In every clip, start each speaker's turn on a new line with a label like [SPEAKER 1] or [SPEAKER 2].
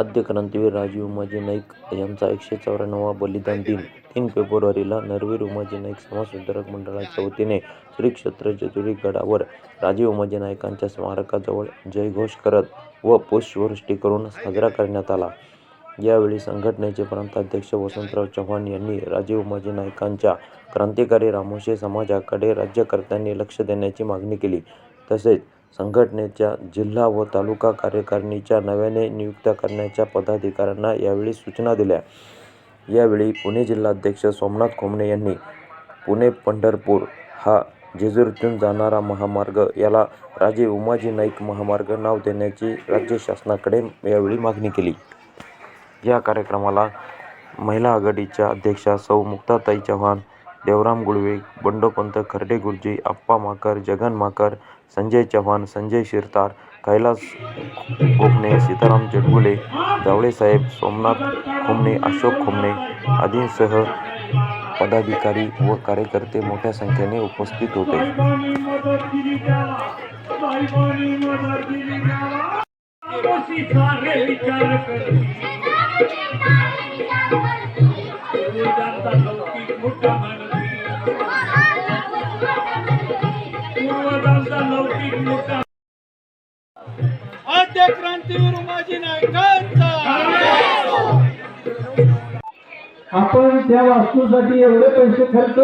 [SPEAKER 1] आद्य क्रांतीवीर राजीव उमाजी नाईक यांचा एकशे चौऱ्याण्णवा बलिदान दिन. तीन फेब्रुवारीला नरवीर उमाजी नाईक समाजसुधारक मंडळाच्या वतीने श्री क्षेत्र जेजुरी गडावर राजीव उमाजी नाईकांच्या स्मारकाजवळ जयघोष करत व पुष्पवृष्टी करून साजरा करण्यात आला. यावेळी संघटनेचे प्रांताध्यक्ष वसंतराव चव्हाण यांनी राजीव उमाजी नाईकांच्या क्रांतिकारी रामोशी समाजाकडे राज्यकर्त्यांनी लक्ष देण्याची मागणी केली. तसेच संघटनेच्या जिल्हा व तालुका कार्यकारिणीच्या नव्याने नियुक्त करण्याच्या पदाधिकाऱ्यांना यावेळी सूचना दिल्या. यावेळी पुणे जिल्हाध्यक्ष सोमनाथ खोमणे यांनी पुणे पंढरपूर हा जेजुरीतून जाणारा महामार्ग याला राजे उमाजी नाईक महामार्ग नाव देण्याची राज्य शासनाकडे यावेळी मागणी केली. या कार्यक्रमाला महिला आघाडीच्या अध्यक्षा सौ मुक्ताताई चव्हाण देवराम गुळवे बंडोपंत खर्डे गुरुजी आप्पा माकर जगन माकर संजय चव्हाण संजय शिरतार कैलास कोकणे सीताराम जडगुले जावळेसाहेब सोमनाथ खोमणे अशोक खोमणे आदींसह पदाधिकारी व कार्यकर्ते मोठ्या संख्येने उपस्थित होते.
[SPEAKER 2] लौकिक मोठा.
[SPEAKER 3] आद्य क्रांतीवीर नायकांचा.
[SPEAKER 4] आपण त्या वास्तूसाठी एवढे पैसे खर्च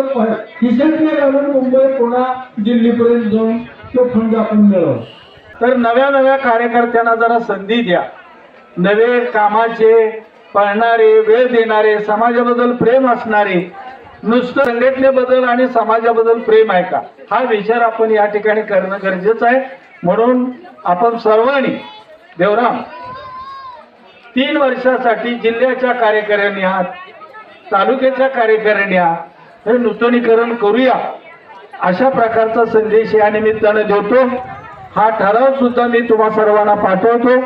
[SPEAKER 4] खिशातले घालून मुंबई पुणा दिल्लीपर्यंत जाऊन तो फंड आपण मिळवू
[SPEAKER 3] तर नव्या नव्या कार्यकर्त्यांना जरा संधी द्या. नवे कामाचे पळणारे वेळ देणारे समाजाबद्दल प्रेम असणारे नुसतं संघटनेबद्दल आणि समाजाबद्दल प्रेम आहे का? हा विचार आपण या ठिकाणी करणं गरजेचं आहे. म्हणून आपण सर्वांनी देवराम तीन वर्षासाठी जिल्ह्याच्या कार्यकारिणी आहात तालुक्याच्या कार्यकारिणी आहात हे नूतनीकरण करूया. अशा प्रकारचा संदेश या निमित्तानं देतो. हा ठराव सुद्धा मी तुम्हा सर्वांना पाठवतो.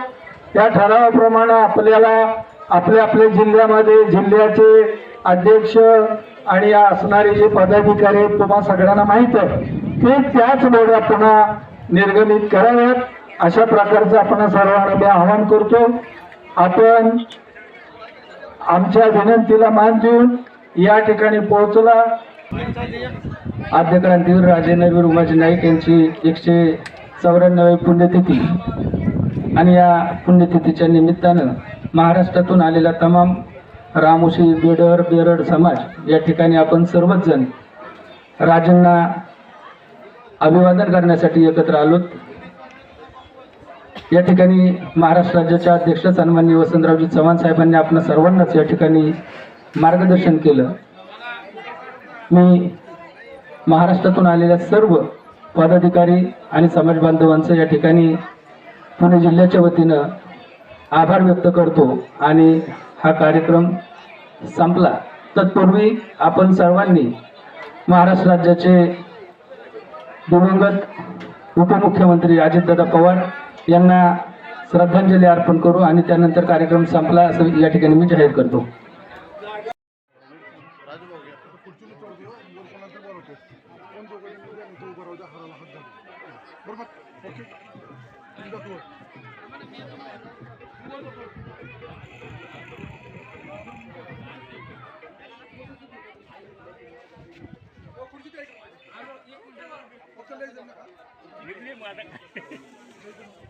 [SPEAKER 3] त्या ठरावाप्रमाणे आपल्याला आपल्या आपल्या जिल्ह्यामध्ये जिल्ह्याचे अध्यक्ष आणि या असणारे जे पदाधिकारी आहेत तुम्हा सगळ्यांना माहीत आहे ते त्याच बोड्या पुन्हा निर्गमित कराव्यात. अशा प्रकारचं आपण सर्वांना मी आवाहन करतो. आपण आमच्या विनंतीला मान देऊन या ठिकाणी पोहोचला. आद्य क्रांतीवीर राजेंद्रवीर उमाजी नाईक यांची एकशे चौऱ्याण्णव पुण्यतिथी आणि या पुण्यतिथीच्या निमित्तानं महाराष्ट्रातून आलेला तमाम रामोशी बेडर बेरड समाज या ठिकाणी आपण सर्वच जण राजांना अभिवादन करण्यासाठी एकत्र आलोत. या ठिकाणी महाराष्ट्र राज्याच्या अध्यक्ष सन्माननीय वसंतरावजी चव्हाण साहेबांनी आपण सर्वांनाच या ठिकाणी मार्गदर्शन केलं. मी महाराष्ट्रातून आलेल्या सर्व पदाधिकारी आणि समाज बांधवांचं या ठिकाणी पुणे जिल्ह्याच्या वतीनं आभार व्यक्त करतो आणि हा कार्यक्रम संपला. तत्पूर्वी आपण सर्वांनी महाराष्ट्र राज्याचे दिवंगत उपमुख्यमंत्री अजितदादा पवार यांना श्रद्धांजली अर्पण करू आणि त्यानंतर कार्यक्रम संपला असं या ठिकाणी मी जाहीर करतो. 你别摸ด